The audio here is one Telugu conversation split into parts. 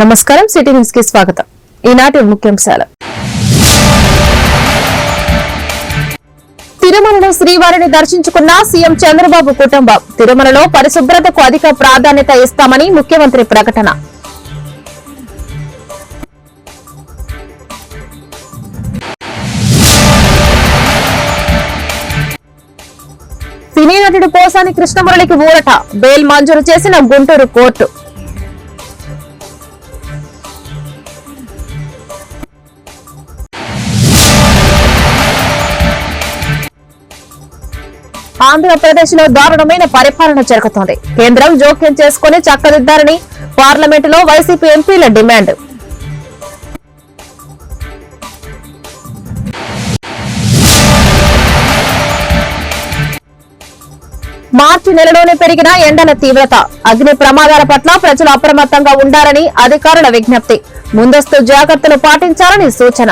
నమస్కారం సిటీ న్యూస్కి స్వాగతం. ఈనాటి ముఖ్యాంశాలు. తిరుమలలో శ్రీవారిని దర్శించుకున్న సీఎం చంద్రబాబు కుటుంబం తిరుమలలో పరిశుభ్రతకు అధిక ప్రాధాన్యత ఇస్తామని ముఖ్యమంత్రి ప్రకటన. సినీ నటుడు పోసాని కృష్ణమురళికి ఊరట. బెయిల్ మంజూరు చేసిన గుంటూరు కోర్టు. ఆంధ్రప్రదేశ్లో దారుణమైన పరిపాలన జరుగుతోంది. కేంద్రం జోక్యం చేసుకుని చక్కదిద్దారని పార్లమెంటులో వైసీపీ ఎంపీల డిమాండ్. మార్చి నెలలోనే పెరిగిన ఎండల తీవ్రత. అగ్ని ప్రమాదాల పట్ల ప్రజలు అప్రమత్తంగా ఉండాలని అధికారుల విజ్ఞప్తి. ముందస్తు జాగ్రత్తలు పాటించాలని సూచన.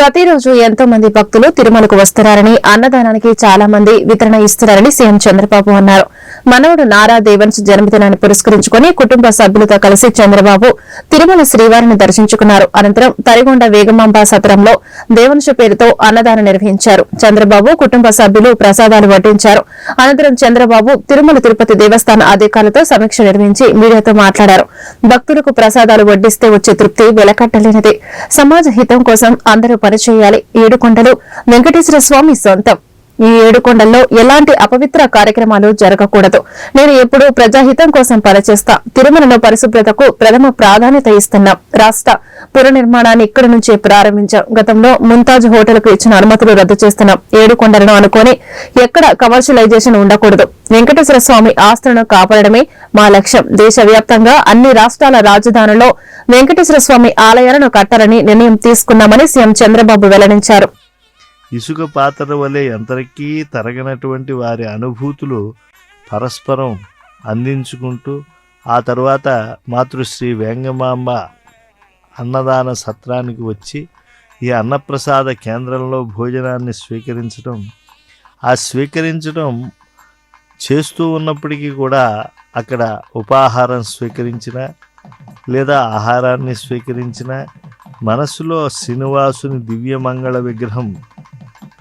ప్రతిరోజు ఎంతో మంది భక్తులు తిరుమలకు వస్తున్నారని అన్నదానానికి చాలా మంది వితరణ ఇస్తున్నారని సీఎం చంద్రబాబు అన్నారు. మనవడు నారా దేవన్స్ జన్మదినాన్ని పురస్కరించుకుని కుటుంబ సభ్యులతో కలిసి చంద్రబాబు తిరుమల శ్రీవారిని దర్శించుకున్నారు. అనంతరం తరిగొండ వేగమాంబ సత్రంలో దేవన్స్ పేరుతో అన్నదానం నిర్వహించారు. చంద్రబాబు కుటుంబ సభ్యులు ప్రసాదాలు వడ్డించారు. అనంతరం చంద్రబాబు తిరుమల తిరుపతి దేవస్థాన అధికారులతో సమీక్ష నిర్వహించి మీడియాతో మాట్లాడారు. భక్తులకు ప్రసాదాలు వడ్డిస్తే వచ్చే తృప్తి వెలకట్టలేనిది. సమాజ హితం కోసం అందరూ పనిచేయాలి ఏడుకొండలు. వెంకటేశ్వర స్వామి సొంతం. ఈ ఏడుకొండల్లో ఎలాంటి అపవిత్ర కార్యక్రమాలు జరగకూడదు. నేను ఎప్పుడూ ప్రజాహితం కోసం పనిచేస్తా. తిరుమలలో పరిశుభ్రతకు ప్రథమ ప్రాధాన్యత ఇస్తున్నాం. రాష్ట్ర పునర్నిర్మాణాన్ని ఇక్కడి నుంచే ప్రారంభించాం. గతంలో ముంతాజ్ హోటల్కు ఇచ్చిన అనుమతులు రద్దు చేస్తున్నాం. ఏడుకొండలను అనుకొని ఎక్కడ కమర్షియలైజేషన్ ఉండకూడదు. వెంకటేశ్వర స్వామి ఆస్తులను కాపాడడమే మా లక్ష్యం. దేశవ్యాప్తంగా అన్ని రాష్ట్రాల రాజధానుల్లో వెంకటేశ్వర స్వామి ఆలయాలను కట్టాలని నిర్ణయం తీసుకున్నామని సీఎం చంద్రబాబు వెల్లడించారు. ఇసుక పాత్ర వలె ఎంతరికీ తరగనటువంటి వారి అనుభూతులు పరస్పరం అందించుకుంటూ ఆ తర్వాత మాతృశ్రీ వేంగమాంబ అన్నదాన సత్రానికి వచ్చి ఈ అన్నప్రసాద కేంద్రంలో భోజనాన్ని స్వీకరించడం ఆ స్వీకరించడం చేస్తూ ఉన్నప్పటికీ కూడా అక్కడ ఉపాహారం స్వీకరించిన లేదా ఆహారాన్ని స్వీకరించిన మనసులో శ్రీనివాసుని దివ్యమంగళ విగ్రహం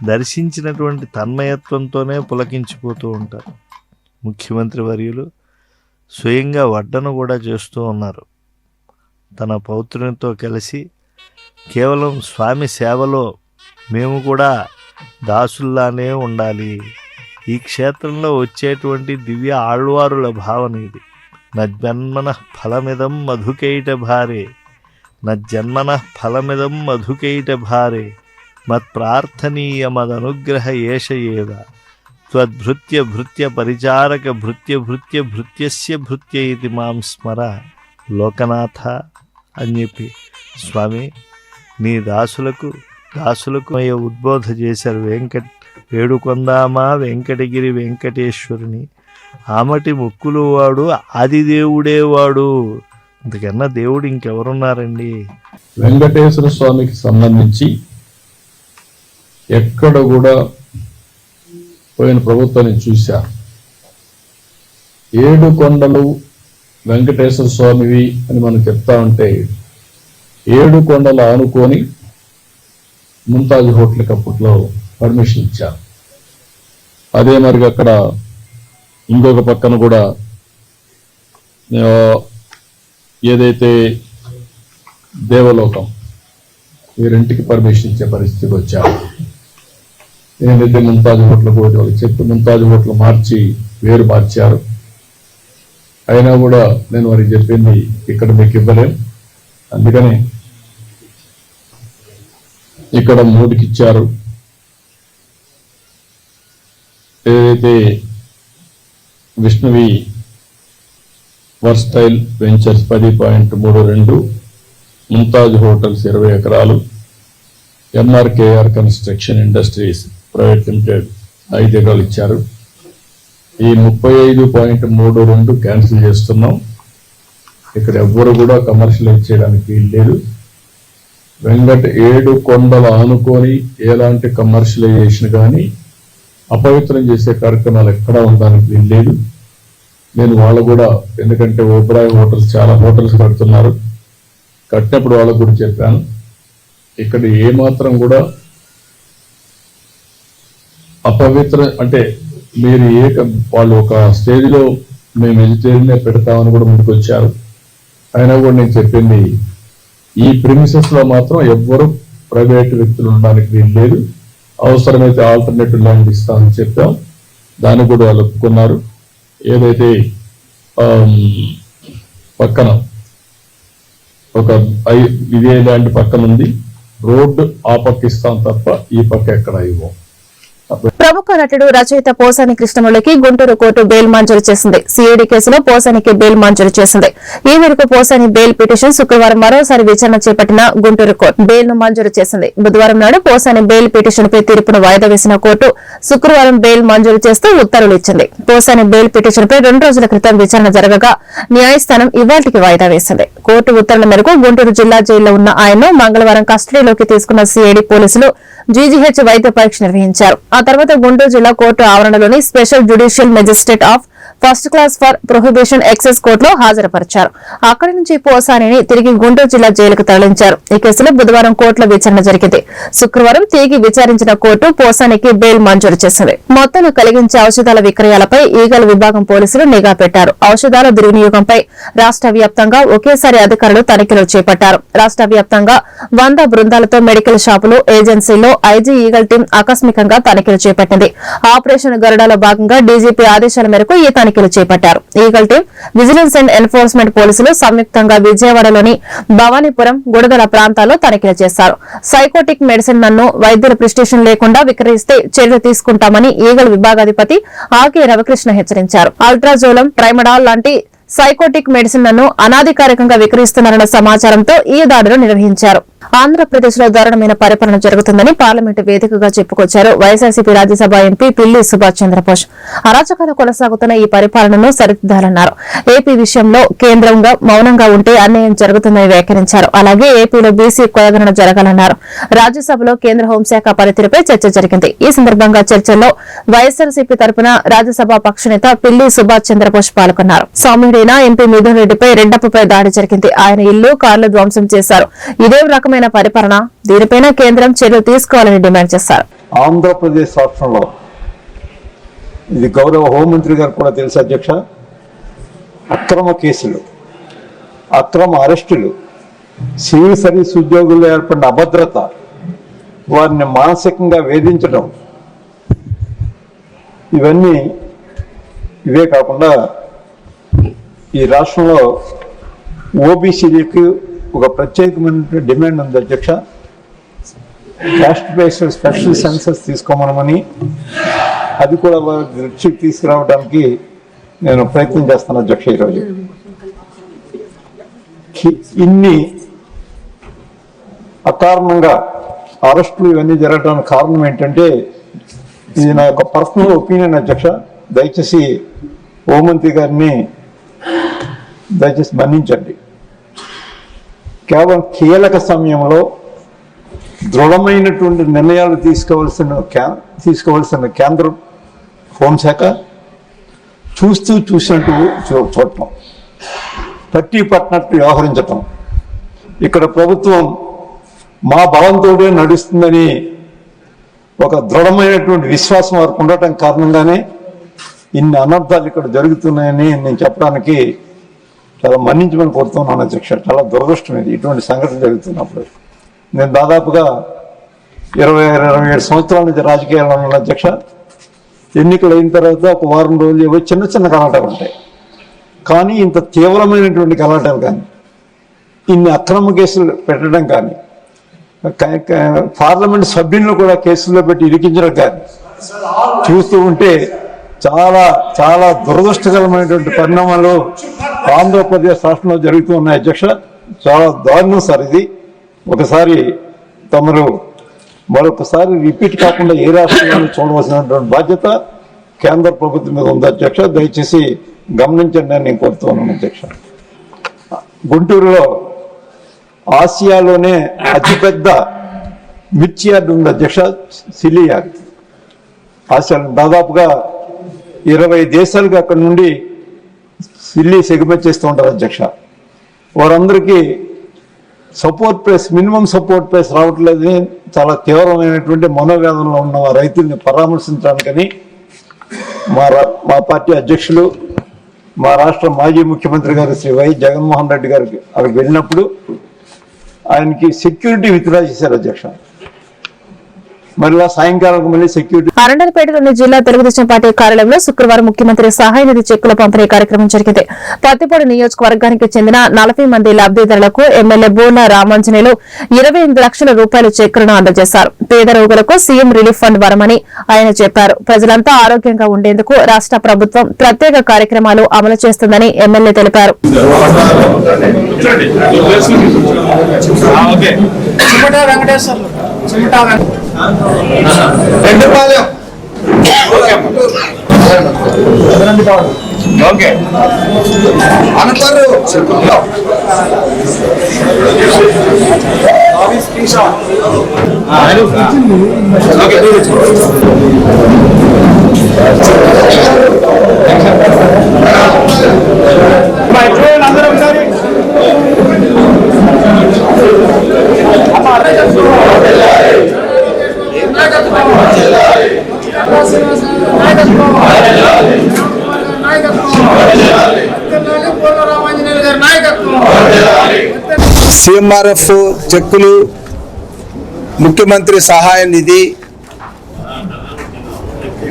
దర్శించినటువంటి తన్మయత్వంతోనే పులకించిపోతూ ఉంటారు. ముఖ్యమంత్రి వర్యులు స్వయంగా వడ్డను కూడా చేస్తూ ఉన్నారు. తన పౌత్రునితో కలిసి కేవలం స్వామి సేవలో మేము కూడా దాసుల్లానే ఉండాలి. ఈ క్షేత్రంలో వచ్చేటువంటి దివ్య ఆళ్వారుల భావన ఇది. నజ్జన్మన ఫలమిదం మధుకైట భారే. నజ్జన్మన ఫలమిదం మధుకైట భారే. మత్ప్రార్థనీయమదనుగ్రహ ఏష త్వద్భృత్య భృత్య పరిచారక భృత్య భృత్య భృత్యస్య భృత్య ఇది మాం స్మర. లోకనాథ అని చెప్పి. స్వామి నీ దాసులకు దాసులకు అయ్యే ఉద్బోధ చేశారు వెంకట్ వేడుకొందామా వెంకటగిరి వెంకటేశ్వరుని. ఆమటి ముక్కులు వాడు ఆదిదేవుడే వాడు. ఇంతకన్నా దేవుడు ఇంకెవరున్నారండి? వెంకటేశ్వర స్వామికి సంబంధించి ఎక్కడ కూడా పోయిన ప్రభుత్వాన్ని చూశారు. ఏడు కొండలు వెంకటేశ్వర స్వామివి అని మనం చెప్తా ఉంటే ఏడు కొండలు ఆనుకొని ముంతాజ్ హోటల్కి అప్పట్లో పర్మిషన్ ఇచ్చారు. అదే మరి అక్కడ ఇంకొక పక్కన కూడా ఏదైతే దేవలోకం ఈ రెంటికి పర్మిషన్ ఇచ్చే పరిస్థితికి వచ్చారు. నేనైతే ముంతాజ్ హోటల్ పోటీ వాళ్ళకి చెప్పి ముంతాజ్ హోటల్ మార్చి వేరు మార్చారు. అయినా కూడా నేను వారికి చెప్పింది ఇక్కడ మీకు ఇవ్వలేం అందుకని ఇక్కడ మూడుకి ఇచ్చారు. ఏదైతే విష్ణువి వర్స్టైల్ వెంచర్స్ పది పాయింట్ మూడు రెండు ముంతాజ్ హోటల్స్ ఇరవై ఎకరాలు MRKR construction industries private limited ఐదు ఎకరాలు ఇచ్చారు. ఈ ముప్పై ఐదు పాయింట్ మూడు రెండు క్యాన్సిల్ చేస్తున్నాం. ఇక్కడ ఎవ్వరు కూడా కమర్షియలైజ్ చేయడానికి వీలు లేదు. వెంకట ఏడు కొండలు ఆనుకొని ఎలాంటి కమర్షియలైజేషన్ కానీ అపవిత్రం చేసే కార్యక్రమాలు ఎక్కడా ఉండడానికి వీలు లేదు. నేను వాళ్ళు కూడా ఎందుకంటే ఓబ్రాయ్ హోటల్స్ చాలా హోటల్స్ కడుతున్నారు. కట్టినప్పుడు వాళ్ళకు కూడా చెప్పాను. ఇక్కడ ఏమాత్రం కూడా అపవిత్ర అంటే మీరు ఏ వాళ్ళు ఒక స్టేజ్లో మేము వెజిటేరియనే పెడతామని కూడా ముందుకు వచ్చారు. అయినా కూడా నేను చెప్పింది ఈ ప్రిమిసెస్లో మాత్రం ఎవ్వరు ప్రైవేట్ వ్యక్తులు ఉండడానికి వీలు లేదు. అవసరమైతే ఆల్టర్నేటివ్ ల్యాండ్ ఇస్తామని చెప్పాం. దాన్ని కూడా వాళ్ళు ఒప్పుకున్నారు. ఏదైతే పక్కన ఒక ఇదే ల్యాండ్ పక్కన ఉంది రోడ్డు ఆ పక్క ఇస్తాం తప్ప ఈ పక్క ఎక్కడ ఇవ్వం. ప్రముఖ నటుడు రచయిత పోసాని కృష్ణములకి గుంటూరు కోర్టు బెయిల్ మంజూరు చేసింది. సిఐడి కేసులో పోసానికి బెయిల్ మంజూరు చేసింది. ఈ మేరకు పోసాని బెయిల్ పిటిషన్ శుక్రవారం మరోసారి విచారణ చేపట్టిన గుంటూరు కోర్టు బెయిల్ను మంజూరు చేసింది. బుధవారం నాడు పోసాని బెయిల్ పిటిషన్ పై తీర్పును వాయిదా వేసిన కోర్టు శుక్రవారం బెయిల్ మంజూరు చేస్తూ ఉత్తర్వులు ఇచ్చింది. పోసాని బెయిల్ పిటిషన్ పై రెండు రోజుల క్రితం విచారణ జరగగా న్యాయస్థానం ఇవాళకి వాయిదా వేసింది. కోర్టు ఉత్తర్వుల మేరకు గుంటూరు జిల్లా జైల్లో ఉన్న ఆయన్ను మంగళవారం కస్టడీలోకి తీసుకున్న సిఐడి పోలీసులు జీజీహెచ్ వైద్య పరీక్ష నిర్వహించారు. ఆ తర్వాత గుంటూరు జిల్లా court ఆవరణలోని special judicial magistrate of first class for prohibition excise కోర్టులో హాజరుపరిచారు. అక్కడి నుంచి పోసానిని తిరిగి గుంటూరు జిల్లా జైలుకు తరలించారు. ఈ కేసులో బుధవారం కోర్టులో విచారణ జరిగింది. శుక్రవారం తిరిగి విచారించిన కోర్టు పోసానికి బెయిల్ మంజూరు చేసింది. మొత్తం కలిగించే ఔషధాల విక్రయాలపై ఈగల విభాగం పోలీసులు నిఘా పెట్టారు. ఔషధాల దుర్వినియోగంపై రాష్ట్ర వ్యాప్తంగా ఒకేసారి అధికారులు తనిఖీలు చేపట్టారు. రాష్ట్ర వ్యాప్తంగా వంద బృందాలతో మెడికల్ షాపులు ఏజెన్సీలో ఐజీ ఈగల్ టీం ఆకస్మికంగా తనిఖీలు చేపట్టింది. ఆపరేషన్ గరుడాలో భాగంగా డీజీపీ ఆదేశాల మేరకు ఈ తనిఖీలు చేపట్టారు. Eagle team vigilance and enforcement పోలీసులు సంయుక్తంగా విజయవాడలోని భవానీపురం గుడదల ప్రాంతాల్లో తనిఖీలు చేశారు. సైకోటిక్ మెడిసిన్ నన్ను వైద్యుల ప్రిస్టేషన్ లేకుండా విక్రయిస్తే చర్యలు తీసుకుంటామని ఈగల్ విభాగాధిపతి ఆకే రవికృష్ణ హెచ్చరించారు. అల్ట్రాజోలం ప్రైమడాల్ లాంటి సైకోటిక్ మెడిసిన్లను అనాధికారికంగా విక్రయిస్తున్నారన్న సమాచారంతో ఈ దాడులు నిర్వహించారు. ఆంధ్రప్రదేశ్లో దారుణమైన పరిపాలన జరుగుతుందని పార్లమెంటు వేదికగా చెప్పుకొచ్చారు. వైఎస్ఆర్సీపీ రాజ్యసభ ఎంపీ పిల్లి సుభాష్ చంద్రబోస్ అరాచకాలు కొనసాగుతున్న ఈ పరిపాలనను సరిదిద్దాలన్నారు. ఏపీ విషయంలో కేంద్రంగా మౌనంగా ఉంటే అన్యాయం జరుగుతుందని వ్యాఖ్యానించారు. అలాగే ఏపీలో బీసీ కులగణన జరగాలన్నారు. రాజ్యసభలో కేంద్ర హోంశాఖ పనితీరుపై చర్చ జరిగింది. ఈ సందర్భంగా చర్చల్లో వైఎస్ఆర్సీపీ తరపున రాజ్యసభ పక్షనేత పిల్లి సుభాష్ చంద్రబోస్ పాల్గొన్నారు. సౌమ్యుడైన ఎంపీ మిథున్ రెడ్డిపై రెడ్డప్పపై దాడి జరిగింది. ఆయన ఇల్లు కార్లు ధ్వంసం చేశారు. ఇదే కీలకమైన పరిపాలన దీనిపైన కేంద్రం చర్యలు తీసుకోవాలని డిమాండ్ చేశారు. ఆంధ్రప్రదేశ్ రాష్ట్రంలో ఇది గౌరవ హోంమంత్రి గారు కూడా తెలుసు అధ్యక్ష అక్రమ కేసులు అక్రమ అరెస్టులు సివిల్ సర్వీస్ ఉద్యోగుల్లో ఏర్పడిన అభద్రత వారిని మానసికంగా వేధించడం ఇవన్నీ ఇవే కాకుండా ఈ రాష్ట్రంలో ఓబీసీలకు ఒక ప్రత్యేకమైన డిమాండ్ ఉంది అధ్యక్ష. క్యాస్ట్ బేస్డ్ స్పెషల్ సెన్సస్ తీసుకోమనమని అది కూడా దృష్టికి తీసుకురావడానికి నేను ప్రయత్నం చేస్తాను అధ్యక్ష ఈరోజు. ఇన్ని అకారణంగా అరెస్టులు ఇవన్నీ జరగడానికి కారణం ఏంటంటే ఇది నా యొక్క పర్సనల్ ఒపీనియన్ అధ్యక్ష. దయచేసి హోంమంత్రి గారిని దయచేసి మన్నించండి. కేవలం కీలక సమయంలో దృఢమైనటువంటి నిర్ణయాలు తీసుకోవాల్సిన క్యా- తీసుకోవాల్సిన కేంద్ర హోంశాఖ చూస్తూ చూసినట్టు చూ- చూడటం. పట్టి పట్టినట్టు వ్యవహరించటం. ఇక్కడ ప్రభుత్వం మా బలంతోనే నడుస్తుందని ఒక దృఢమైనటువంటి విశ్వాసం వారికి ఉండటం కారణంగానే ఇన్ని అనర్థాలు ఇక్కడ జరుగుతున్నాయని నేను చెప్పడానికి చాలా మన్నించమని కోరుతున్నాను అధ్యక్ష. చాలా దురదృష్టం ఇది ఇటువంటి సంఘటన జరుగుతున్నప్పుడు నేను దాదాపుగా ఇరవై ఇరవై ఏడు సంవత్సరాల నుంచి రాజకీయాల్లో ఉన్న అధ్యక్ష. ఎన్నికలు అయిన తర్వాత ఒక వారం రోజులు ఏవో చిన్న చిన్న కలాటాలు ఉంటాయి. కానీ ఇంత తీవ్రమైనటువంటి కలాటాలు కానీ ఇన్ని అక్రమ కేసులు పెట్టడం కానీ పార్లమెంట్ సభ్యులను కూడా కేసుల్లో పెట్టి ఇరికించడం కానీ చూస్తూ ఉంటే చాలా చాలా దురదృష్టకరమైనటువంటి పరిణామాలు ఆంధ్రప్రదేశ్ రాష్ట్రంలో జరుగుతూ ఉన్నాయి అధ్యక్ష చాలా దారుణం సార్ ఇది. ఒకసారి తమరు మరొకసారి రిపీట్ కాకుండా ఏ రాష్ట్రంలో చూడవలసినటువంటి బాధ్యత కేంద్ర ప్రభుత్వం మీద ఉంది అధ్యక్ష. దయచేసి గమనించండి అని నేను కోరుతున్నాను అధ్యక్ష. గుంటూరులో ఆసియాలోనే అతిపెద్ద మిర్చి యార్డ్ ఉంది అధ్యక్ష సిలి యార్డ్. ఆసియాలో దాదాపుగా ఇరవై దేశాలకు అక్కడ నుండి సిల్లి సెగ్మెంట్ చేస్తూ ఉంటారు అధ్యక్ష. వారందరికీ support price minimum support price రావట్లేదని చాలా తీవ్రమైనటువంటి మనోవేదనలో ఉన్న రైతుల్ని పరామర్శించడానికని మా రా- మా పార్టీ అధ్యక్షులు మా రాష్ట్ర మాజీ ముఖ్యమంత్రి గారు శ్రీ వై జగన్మోహన్ రెడ్డి గారికి అక్కడికి వెళ్ళినప్పుడు ఆయనకి సెక్యూరిటీ విత్డ్రా చేశారు అధ్యక్ష. మళ్ళా సాయంకాలం మళ్ళీ సెక్యూరిటీ అరండలపేటలోని జిల్లా తెలుగుదేశం పార్టీ కార్యాలయంలో శుక్రవారం ముఖ్యమంత్రి సహాయ నిధి చెక్కుల పంపిణీ కార్యక్రమం జరిగింది. పత్తిపొడి నియోజకవర్గానికి చెందిన నలభై మంది లబ్దిదారులకు ఎమ్మెల్యే బోర్ల రామాంజనేయులు ఇరవై ఎనిమిది లక్షల రూపాయల చెక్కులను అందజేశారు. పేద రోగులకు సీఎం రిలీఫ్ ఫండ్ వరమని ఆయన చెప్పారు. ప్రజలంతా ఆరోగ్యంగా ఉండేందుకు రాష్ట్ర ప్రభుత్వం ప్రత్యేక కార్యక్రమాలు అమలు చేస్తుందని ఎమ్మెల్యే తెలిపారు. చిమటా వెంకటేశ్వర్లు. చిమటా వెంకటేశ్వర్లు రెండుపాలెం ఓకే. అనపర్రు అందరూ ఒకసారి సిఎంఆర్ఎఫ్ చెక్కులు ముఖ్యమంత్రి సహాయ నిధి.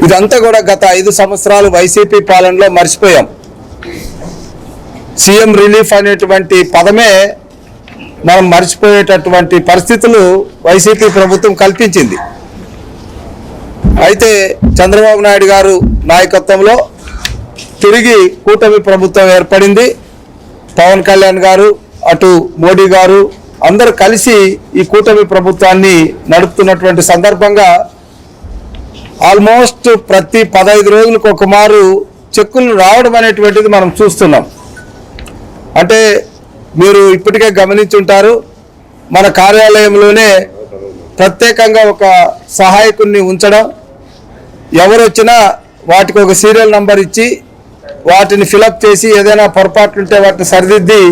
ఇదంతా కూడా గత ఐదు సంవత్సరాలు వైసీపీ పాలనలో మర్చిపోయాం. సీఎం రిలీఫ్ అనేటువంటి పదమే మనం మర్చిపోయేటటువంటి పరిస్థితులు వైసీపీ ప్రభుత్వం కల్పించింది. అయితే చంద్రబాబు నాయుడు గారు నాయకత్వంలో తిరిగి కూటమి ప్రభుత్వం ఏర్పడింది. పవన్ కళ్యాణ్ గారు అటు మోడీ గారు అందరూ కలిసి ఈ కూటమి ప్రభుత్వాన్ని నడుపుతున్నటువంటి సందర్భంగా ఆల్మోస్ట్ ప్రతి పదహైదు రోజులకు ఒక మారు చెక్కులు రావడం అనేటువంటిది మనం చూస్తున్నాం. అంటే మీరు ఇప్పటికే గమనించుంటారు మన కార్యాలయంలోనే ప్రత్యేకంగా ఒక సహాయకుడిని ఉంచడం ఎవరు వచ్చినా వాటికి ఒక సీరియల్ నంబర్ ఇచ్చి వాటిని ఫిలప్ చేసి ఏదైనా పొరపాట్లు ఉంటే వాటిని సరిదిద్ది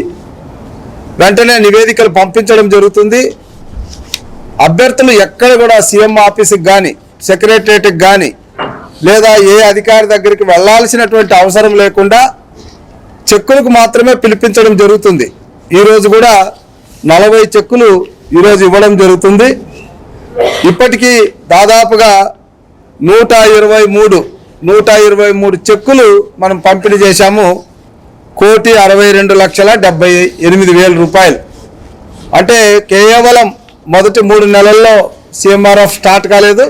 వెంటనే నివేదికలు పంపించడం జరుగుతుంది. అభ్యర్థులు ఎక్కడ కూడా సీఎం ఆఫీస్కి కానీ సెక్రటరియట్కి కానీ లేదా ఏ అధికారి దగ్గరికి వెళ్ళాల్సినటువంటి అవసరం లేకుండా చెక్కులకు మాత్రమే పిలిపించడం జరుగుతుంది. ఈరోజు కూడా నలభై చెక్కులు ఈరోజు ఇవ్వడం జరుగుతుంది. ఇప్పటికీ దాదాపుగా నూట ఇరవై మూడు నూట ఇరవై మూడు చెక్కులు మనం పంపిణీ చేశాము. కోటి అరవై రెండు లక్షల డెబ్బై ఎనిమిది వేల రూపాయలు. అంటే కేవలం మొదటి మూడు నెలల్లో సిఎంఆర్ఎఫ్ స్టార్ట్ కాలేదు.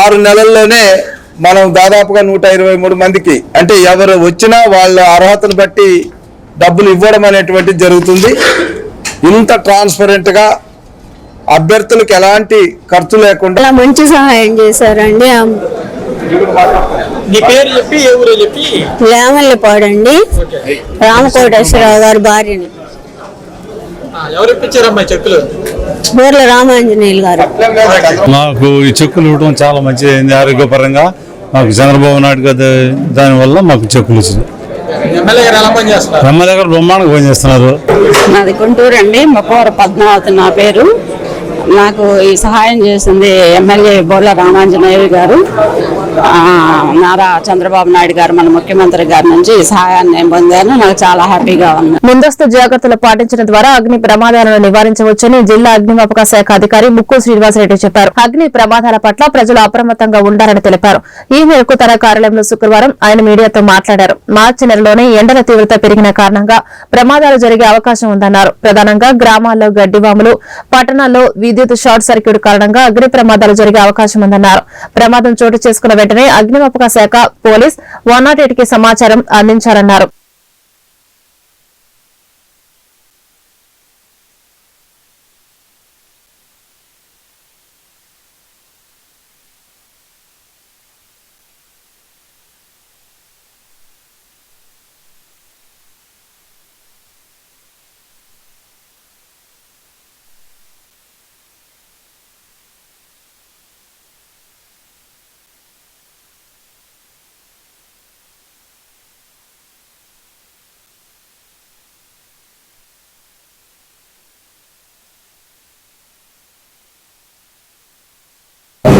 ఆరు నెలల్లోనే మనం దాదాపుగా నూట ఇరవై మూడు మందికి అంటే ఎవరు వచ్చినా వాళ్ళ అర్హతను బట్టి డబ్బులు ఇవ్వడం అనేటువంటిది జరుగుతుంది. ఇంత ట్రాన్స్పరెంట్గా అభ్యర్థులకు ఎలాంటి ఖర్చు లేకుండా మంచి సహాయం చేశారండి. ఆ నీ పేరు చెప్పి ఏ ఊరో చెప్పి? లేమల్లిపాడండి. రామకోటేశ్వరరావు గారి భార్యని. బూర్ల రామాంజనేయులు గారు. మాకు ఈ చెక్కులు ఇవ్వడం చాలా మంచిదైంది ఆరోగ్యపరంగా. మాకు చంద్రబాబు నాయుడు గారి దానివల్ల మాకు చెక్కులు వచ్చినాయి. ఎమ్మెల్యే గారు బ్రహ్మాండంగా పనిచేస్తున్నారు నాది గుంటూరు అండి మకోర పద్మావతి నా పేరు. నాకు ఈ సహాయం చేసింది ఎమ్మెల్యే బోర్ల రామాంజనేయ గారు నారా చంద్రబాబు నాయుడు గారు మన ముఖ్యమంత్రి గారి నుంచి ఈ సహాయాన్ని నేను పొందాను. నాకు చాలా హ్యాపీగా ఉంది. ముందస్తు జాగ్రత్తలు పాటించడం ద్వారా అగ్ని ప్రమాదాలను నివారించవచ్చని జిల్లా అగ్నిమాపక శాఖ అధికారి ముక్కు శ్రీనివాసరెడ్డి చెప్పారు. అగ్ని ప్రమాదాల పట్ల ప్రజలు అప్రమత్తంగా ఉండాలని తెలిపారు. ఈ మేరకు తన కార్యాలయంలో శుక్రవారం ఆయన మీడియాతో మాట్లాడారు. మార్చి నెలలోనే ఎండల తీవ్రత పెరిగిన కారణంగా ప్రమాదాలు జరిగే అవకాశం ఉందన్నారు. ప్రధానంగా గ్రామాల్లో గడ్డివాములు పట్టణాల్లో విద్యుత్ షార్ట్ సర్క్యూట్ కారణంగా అగ్ని ప్రమాదాలు జరిగే అవకాశం ఉందన్నారు. ప్రమాదం చోటు చేసుకున్న వెంటనే అగ్నిమాపక శాఖ పోలీస్ వన్ నాట్కి సమాచారం అందించారన్నారు.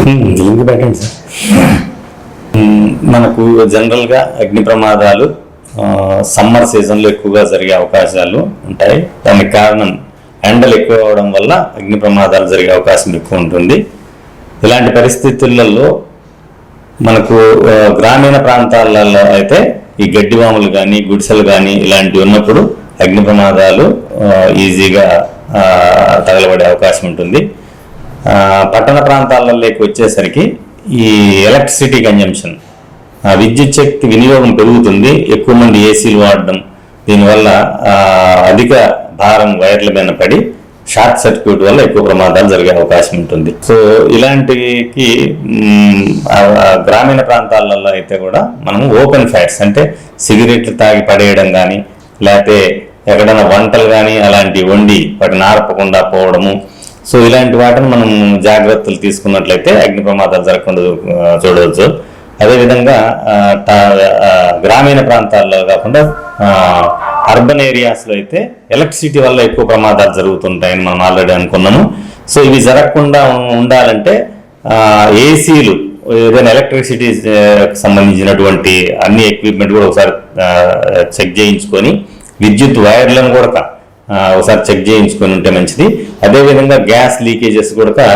లింక్ పెట్టండి సార్? మనకు జనరల్గా అగ్ని ప్రమాదాలు సమ్మర్ సీజన్లో ఎక్కువగా జరిగే అవకాశాలు ఉంటాయి. దానికి కారణం ఎండలు ఎక్కువ అవడం వల్ల అగ్ని ప్రమాదాలు జరిగే అవకాశం ఎక్కువ ఉంటుంది. ఇలాంటి పరిస్థితులలో మనకు గ్రామీణ ప్రాంతాలలో అయితే ఈ గడ్డివాములు కానీ గుడిసెలు కానీ ఇలాంటివి ఉన్నప్పుడు అగ్ని ప్రమాదాలు ఈజీగా తగలబడే అవకాశం ఉంటుంది. పట్టణ ప్రాంతాలలోకి వచ్చేసరికి ఈ ఎలక్ట్రిసిటీ కన్జంప్షన్ విద్యుత్ శక్తి వినియోగం పెరుగుతుంది ఎక్కువ మంది ఏసీలు వాడడం దీనివల్ల అధిక భారం వైర్ల మీద పడి షార్ట్ సర్క్యూట్ వల్ల ఎక్కువ ప్రమాదాలు జరిగే అవకాశం ఉంటుంది. సో ఇలాంటికి గ్రామీణ ప్రాంతాలలో అయితే కూడా మనం ఓపెన్ ఫైర్స్ అంటే సిగరెట్లు తాగి పడేయడం కానీ లేకపోతే ఎక్కడైనా వంటలు కానీ అలాంటివి వండి వాటిని ఆర్పకుండా పోవడము సో ఇలాంటి వాటిని మనం జాగ్రత్తలు తీసుకున్నట్లయితే అగ్ని ప్రమాదాలు జరగకుండా చూడవచ్చు. అదేవిధంగా గ్రామీణ ప్రాంతాల్లో కాకుండా అర్బన్ ఏరియాస్లో అయితే ఎలక్ట్రిసిటీ వల్ల ఎక్కువ ప్రమాదాలు జరుగుతుంటాయని మనం ఆల్రెడీ అనుకున్నాము. సో ఇవి జరగకుండా ఉండాలంటే ఏసీలు ఏదైనా ఎలక్ట్రిసిటీ సంబంధించినటువంటి అన్ని ఎక్విప్మెంట్ కూడా ఒకసారి చెక్ చేయించుకొని విద్యుత్ వైర్లను కూడా ఒకసారి చెక్ చేయించుకొని ఉంటే మంచిది. అదేవిధంగా గ్యాస్ లీకేజెస్ కూడా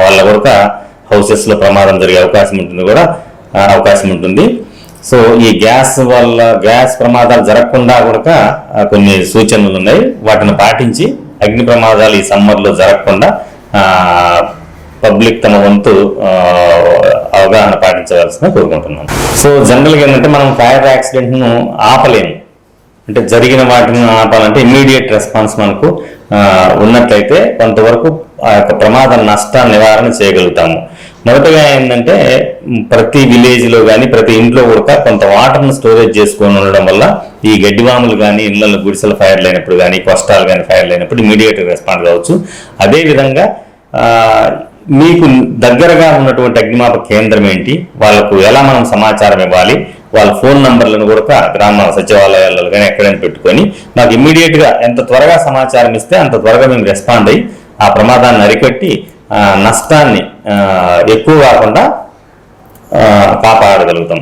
వాళ్ళ కూడా హౌసెస్లో ప్రమాదం జరిగే అవకాశం ఉంటుంది కూడా అవకాశం ఉంటుంది. సో ఈ గ్యాస్ వల్ల గ్యాస్ ప్రమాదాలు జరగకుండా కూడా కొన్ని సూచనలు ఉన్నాయి. వాటిని పాటించి అగ్ని ప్రమాదాలు ఈ సమ్మర్లో జరగకుండా పబ్లిక్ తమ వంతు అవగాహన పాటించవలసిన కోరుకుంటున్నాను. సో జనరల్గా ఏంటంటే మనం ఫైర్ యాక్సిడెంట్ను ఆపలేము. అంటే జరిగిన వాటిని ఆపాలంటే ఇమ్మీడియట్ రెస్పాన్స్ మనకు ఉన్నట్లయితే కొంతవరకు ఆ యొక్క ప్రమాద నష్ట నివారణ చేయగలుగుతాము. మొదటగా ఏంటంటే ప్రతి విలేజ్లో కానీ ప్రతి ఇంట్లో కూడా కొంత వాటర్ను స్టోరేజ్ చేసుకొని ఉండడం వల్ల ఈ గడ్డివాములు కానీ ఇళ్ళలో గుడిసెల ఫైర్లు అయినప్పుడు కానీ కొష్టాలు కానీ ఫైర్లు అయినప్పుడు ఇమీడియట్ రెస్పాండ్ కావచ్చు. అదేవిధంగా మీకు దగ్గరగా ఉన్నటువంటి అగ్నిమాపక కేంద్రం ఏంటి? వాళ్ళకు ఎలా మనం సమాచారం ఇవ్వాలి? వాళ్ళ ఫోన్ నంబర్లను కూడా గ్రామ సచివాలయాలలో కానీ ఎక్కడైనా పెట్టుకొని మాకు ఇమ్మీడియట్గా ఎంత త్వరగా సమాచారం ఇస్తే అంత త్వరగా మేము రెస్పాండ్ అయ్యి ఆ ప్రమాదాన్ని అరికట్టి నష్టాన్ని ఎక్కువ కాకుండా కాపాడగలుగుతాం.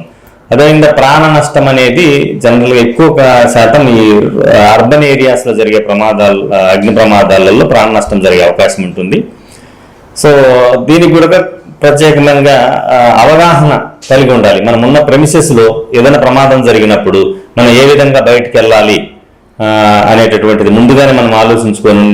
అదేవిధంగా ప్రాణ నష్టం అనేది జనరల్గా ఎక్కువ శాతం ఈ అర్బన్ ఏరియాస్లో జరిగే ప్రమాదాలు అగ్ని ప్రమాదాలలో ప్రాణ నష్టం జరిగే అవకాశం ఉంటుంది. సో దీనికి కూడా ప్రత్యేకమైన అవగాహన కలిగి ఉండాలి. మనం ఉన్న ప్రమిసెస్లో ఏదైనా ప్రమాదం జరిగినప్పుడు మనం ఏ విధంగా బయటకు వెళ్ళాలి అనేటటువంటిది. ముందుగానే మనం ఆలోచించుకొని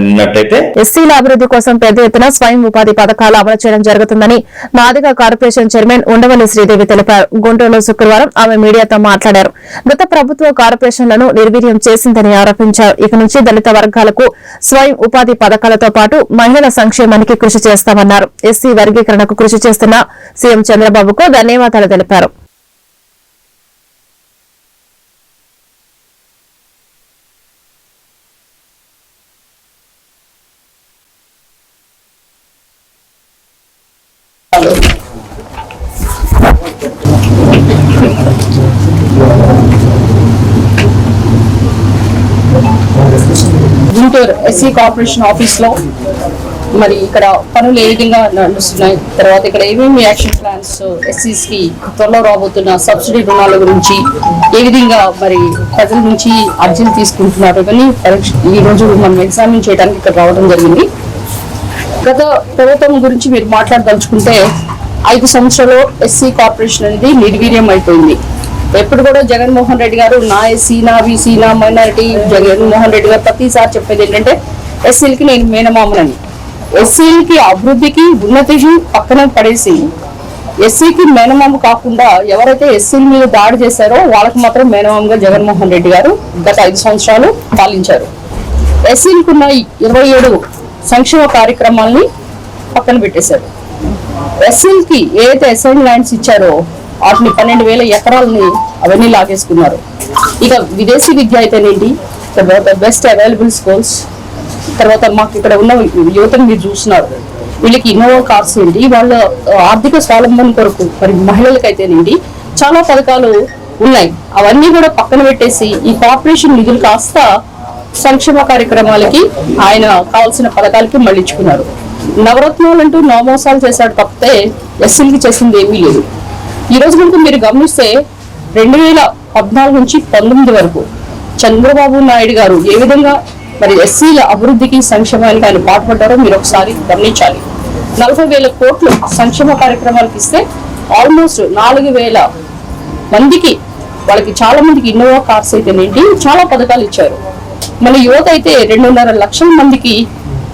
ఎస్సీల అభివృద్ధి కోసం పెద్ద ఎత్తున స్వయం ఉపాధి పథకాలు అమలు చేయడం జరుగుతుందని మాదిగ కార్పొరేషన్ చైర్మన్ ఉండవల్లి శ్రీదేవి తెలిపారు. గుంటూరులో శుక్రవారం ఆమె మీడియాతో మాట్లాడారు. గత ప్రభుత్వ కార్పొరేషన్లను నిర్వీర్యం చేసిందని ఆరోపించారు. ఇక నుంచి దళిత వర్గాలకు స్వయం ఉపాధి పథకాలతో పాటు మహిళల సంక్షేమానికి కృషి చేస్తామన్నారు. ఎస్సీ వర్గీకరణకు కృషి చేస్తున్న సీఎం చంద్రబాబుకు ధన్యవాదాలు తెలిపారు. గుంటూరు ఎస్సీ కార్పొరేషన్ ఆఫీస్లో మరి ఇక్కడ పనులు ఏ విధంగా నడుస్తున్నాయి? తర్వాత ఇక్కడ ఏమేమి యాక్షన్ ప్లాన్స్ ఎస్సీస్కి త్వరలో రాబోతున్న సబ్సిడీ రుణాల గురించి ఏ విధంగా మరి ప్రజల నుంచి అర్జీలు తీసుకుంటున్నారు ఇవన్నీ పరీక్ష ఈ రోజు మనం ఎగ్జామిన్ చేయడానికి ఇక్కడ రావడం జరిగింది. గత ప్రభుత్వం గురించి మీరు మాట్లాడదలుచుకుంటే ఐదు సంవత్సరాలు ఎస్సీ కార్పొరేషన్ అనేది నిర్వీర్యం అయిపోయింది ఎప్పుడు కూడా జగన్మోహన్ రెడ్డి గారు నా ఎస్సీ నా బీసీ నా మైనారిటీ జగన్మోహన్ రెడ్డి గారు ప్రతిసారి చెప్పేది ఏంటంటే ఎస్సీలకి నేను మేనమామనని. ఎస్సీలకి అభివృద్ధికి ఉన్నతికి పక్కన పడేసి ఎస్సీకి మేనమామ కాకుండా ఎవరైతే ఎస్సీల మీద దాడి చేశారో వాళ్ళకి మాత్రం మేనమామగా జగన్మోహన్ రెడ్డి గారు గత ఐదు సంవత్సరాలు పాలించారు. ఎస్సీలకు ఉన్న ఇరవై ఏడు సంక్షేమ కార్యక్రమాల్ని పక్కన పెట్టేశారు. ఎస్సీలకి ఏదైతే ఎస్ఐన్ ల్యాండ్స్ ఇచ్చారో వాటిని పన్నెండు వేల ఎకరాలని అవన్నీ లాగేసుకున్నారు. ఇక విదేశీ విద్య అయితేనేంటి? తర్వాత బెస్ట్ అవైలబుల్ స్కూల్స్ తర్వాత మాకు ఇక్కడ ఉన్న యువతను మీరు చూస్తున్నారు. వీళ్ళకి ఇన్నోవా కార్స్ ఏంటి? వాళ్ళ ఆర్థిక స్వావలంబన కొరకు మరి మహిళలకైతేనేంటి? చాలా పథకాలు ఉన్నాయి. అవన్నీ కూడా పక్కన పెట్టేసి ఈ కార్పొరేషన్ నిధులు కాస్త సంక్షేమ కార్యక్రమాలకి ఆయన కావాల్సిన పథకాలకి మళ్ళించుకున్నారు. నవరత్నాలు అంటూ నవమోసాలు చేశాడు తప్పితే ఎస్సీలకి చేసింది ఏమీ లేదు. ఈ రోజు కనుక మీరు గమనిస్తే రెండు వేల పద్నాలుగు నుంచి పంతొమ్మిది వరకు చంద్రబాబు నాయుడు గారు ఏ విధంగా మరి ఎస్సీల అభివృద్ధికి సంక్షేమానికి ఆయన పాటుపడ్డారో మీరు ఒకసారి గమనించాలి. నలభై వేల కోట్లు సంక్షేమ కార్యక్రమాలకు ఇస్తే ఆల్మోస్ట్ నాలుగు వేల మందికి వాళ్ళకి చాలా మందికి ఇన్నోవా కార్స్ అయితేనేంటి చాలా పథకాలు ఇచ్చారు. మన యువత అయితే రెండున్నర లక్షల మందికి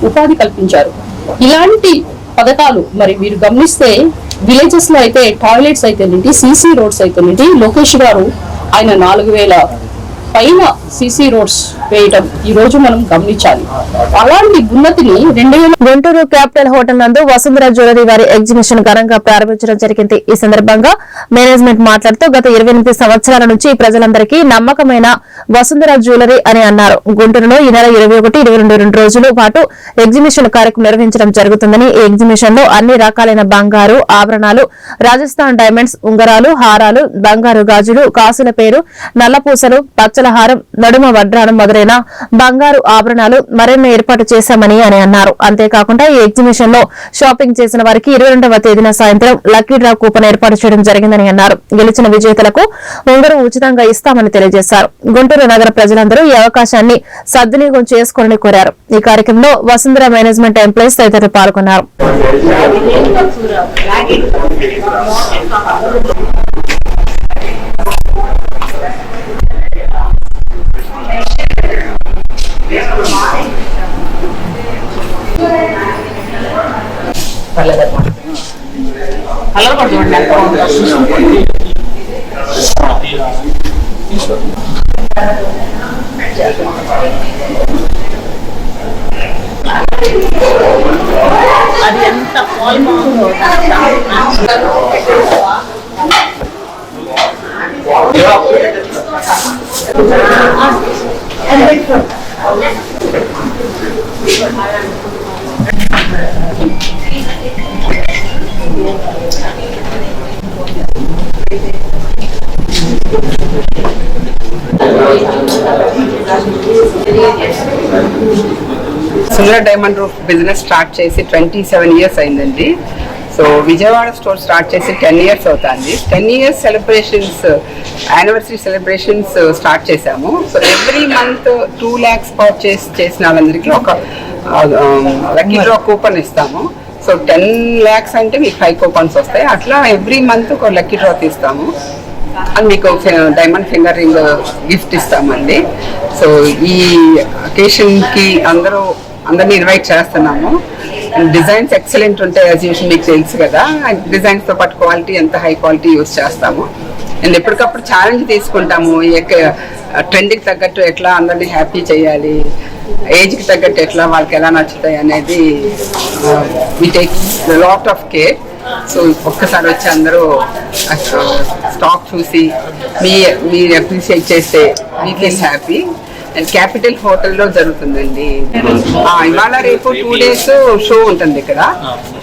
ఉపాధి కల్పించారు. ఇలాంటి పథకాలు మరి మీరు గమనిస్తే విలేజెస్లో అయితే టాయిలెట్స్ అయితే సీసీ రోడ్స్ అయితే లోకేష్ గారు ఆయన నాలుగు వేల పైన సీసీ రోడ్స్ వేయటం ఈ రోజు మనం గమనించాలి. అలాంటి ఉన్నతిని రెండు వేల గుంటూరు క్యాపిటల్ హోటల్ నందు వసుంధర జ్యువెలరీ వారి ఎగ్జిబిషన్ ఘనంగా ప్రారంభించడం జరిగింది. ఈ సందర్భంగా మేనేజ్మెంట్ మాట్లాడుతూ గత ఇరవై ఎనిమిది సంవత్సరాల నుంచి ప్రజలందరికీ నమ్మకమైన వసుంధర జ్యువెలరీ అని అన్నారు. గుంటూరులో ఈ నెల ఇరవై ఒకటి ఇరవై రెండు రెండు రోజుల పాటు ఎగ్జిబిషన్ కార్యక్రమం నిర్వహించడం జరుగుతుందని ఈ ఎగ్జిబిషన్లో అన్ని రకాలైన బంగారు ఆభరణాలు రాజస్థాన్ డైమండ్స్ ఉంగరాలు హారాలు బంగారు గాజులు కాసుల పేరు నల్లపూసలు పచ్చ పచ్చల హారం నడుమ వడ్రాణం మొదలైన బంగారు ఆభరణాలు మరెన్నో ఏర్పాటు చేశామని అని అన్నారు. అంతేకాకుండా ఈ ఎగ్జిబిషన్లో షాపింగ్ చేసిన వారికి ఇరవై రెండవ తేదీన సాయంత్రం లక్కీ డ్రా కూపన్ ఏర్పాటు చేయడం జరిగిందని అన్నారు. గెలిచిన విజేతలకు ఉంగరం ఉచితంగా ఇస్తామని తెలియజేశారు. గుంటూరు నగర ప్రజలందరూ ఈ అవకాశాన్ని సద్వినియోగం చేసుకోవాలని కోరారు. ఈ కార్యక్రమంలో వసుంధర మేనేజ్మెంట్ ఎంప్లాయీస్ తదితరులు పాల్గొన్నారు. పర్లేదమ్మా. కలర్ కూడా చూడండి ఎంత అది ఎంత పాల్ బాగుందో Thank you. Sundara diamond roof business start చేసి ట్వంటీ సెవెన్ ఇయర్స్ అయిందండి. సో విజయవాడ స్టోర్ స్టార్ట్ చేసి టెన్ ఇయర్స్ అవుతుంది. Ten years celebrations anniversary celebrations start చేశాము. So every month two lakhs purchase చేసిన వాళ్ళందరికీ ఒక లక్కీ డ్రా కూపన్ ఇస్తాము. సో టెన్ ల్యాక్స్ అంటే మీకు ఫైవ్ కూపన్స్ వస్తాయి. అట్లా ఎవ్రీ మంత్ ఒక లక్కీ డ్రా తీస్తాము. అండ్ మీకు డైమండ్ ఫింగర్ రింగ్ గిఫ్ట్ ఇస్తామండి. సో ఈ occasion కి అందరూ అందరినీ ఇన్వైట్ చేస్తున్నాము. డిజైన్స్ ఎక్సలెంట్ ఉంటాయి యాజ్ యూషన్ మీకు తెలుసు కదా. డిజైన్స్తో పాటు క్వాలిటీ ఎంత హై క్వాలిటీ యూస్ చేస్తాము. అండ్ ఎప్పటికప్పుడు ఛాలెంజ్ తీసుకుంటాము. ట్రెండ్కి తగ్గట్టు ఎట్లా అందరినీ హ్యాపీ చేయాలి. ఏజ్కి తగ్గట్టు ఎట్లా వాళ్ళకి ఎలా నచ్చుతాయి అనేది we take lot of care so ఒక్కసారి వచ్చి అందరూ స్టాక్ చూసి మీ మీరు అప్రిషియేట్ చేస్తే we feel happy and capital హోటల్లో జరుగుతుందండి. ఇవాళ రేపు టూ డేస్ షో ఉంటుంది ఇక్కడ.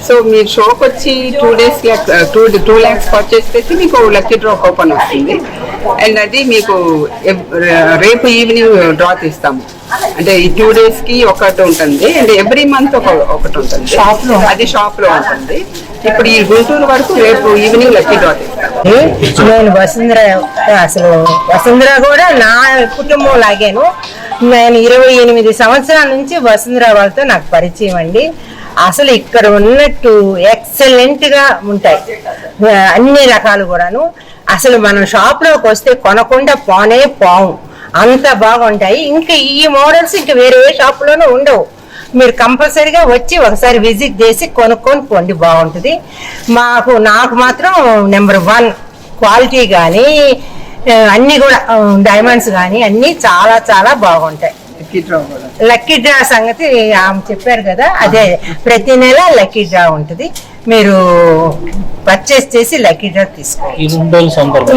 సో మీరు షోకి వచ్చి two days two two lakhs purchase చేసి మీకు లక్కీ డ్రా కూపన్ వస్తుంది. అండ్ అది మీకు రేపు ఈవినింగ్ డ్రా తీస్తాము. అంటే ఈ టూ డేస్కి ఒకటి ఉంటుంది. అండ్ ఎవ్రీ మంత్ ఒక ఒకటి ఉంటుంది. షాప్లో అది షాప్లో ఉంటుంది. ఇప్పుడు ఈ గుంటూరు వరకు రేపు ఈవినింగ్ లక్కీ డ్రా నేను వసుంధర అసలు వసుంధర కూడా నా కుటుంబం లాగాను. నేను ఇరవై ఎనిమిది సంవత్సరాల నుంచి వసుంధర వాళ్ళతో నాకు పరిచయం అండి. అసలు ఇక్కడ ఉన్నట్టు ఎక్సలెంట్గా ఉంటాయి. అన్ని రకాలు కూడాను. అసలు మనం షాప్లోకి వస్తే కొనకుండా పోనే పోము అంత బాగుంటాయి. ఇంకా ఈ మోడల్స్ ఇంకా వేరే ఏ షాప్లోనూ ఉండవు. మీరు కంపల్సరీగా వచ్చి ఒకసారి విజిట్ చేసి కొనుక్కొని పోండి బాగుంటుంది. మాకు నాకు మాత్రం నెంబర్ వన్ క్వాలిటీ కానీ అన్నీ కూడా డైమండ్స్ కానీ అన్నీ చాలా చాలా బాగుంటాయి. లక్కీ డ్రా కూడా. లక్కీ డ్రా సంగతి ఆమె చెప్పారు కదా అదే ప్రతి నెల లక్కీ డ్రా ఉంటుంది. మీరు పర్చేస్ చేసి లక్కీ డ్రా తీసుకోండి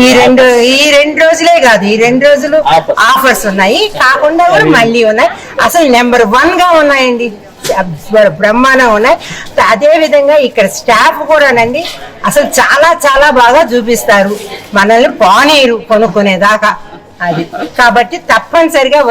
ఈ రెండు ఈ రెండు రోజులే కాదు ఈ రెండు రోజులు ఆఫర్స్ ఉన్నాయి. కాకుండా కూడా మళ్ళీ ఉన్నాయి. అసలు నెంబర్ వన్గా ఉన్నాయండి. బ్రహ్మాండం ఉన్నాయి. అదే విధంగా ఇక్కడ స్టాఫ్ కూడానండి అసలు చాలా చాలా బాగా చూపిస్తారు. మనల్ని పోనీరు కొనుక్కునేదాకా. అది. కాబట్టి తప్పనిసరిగా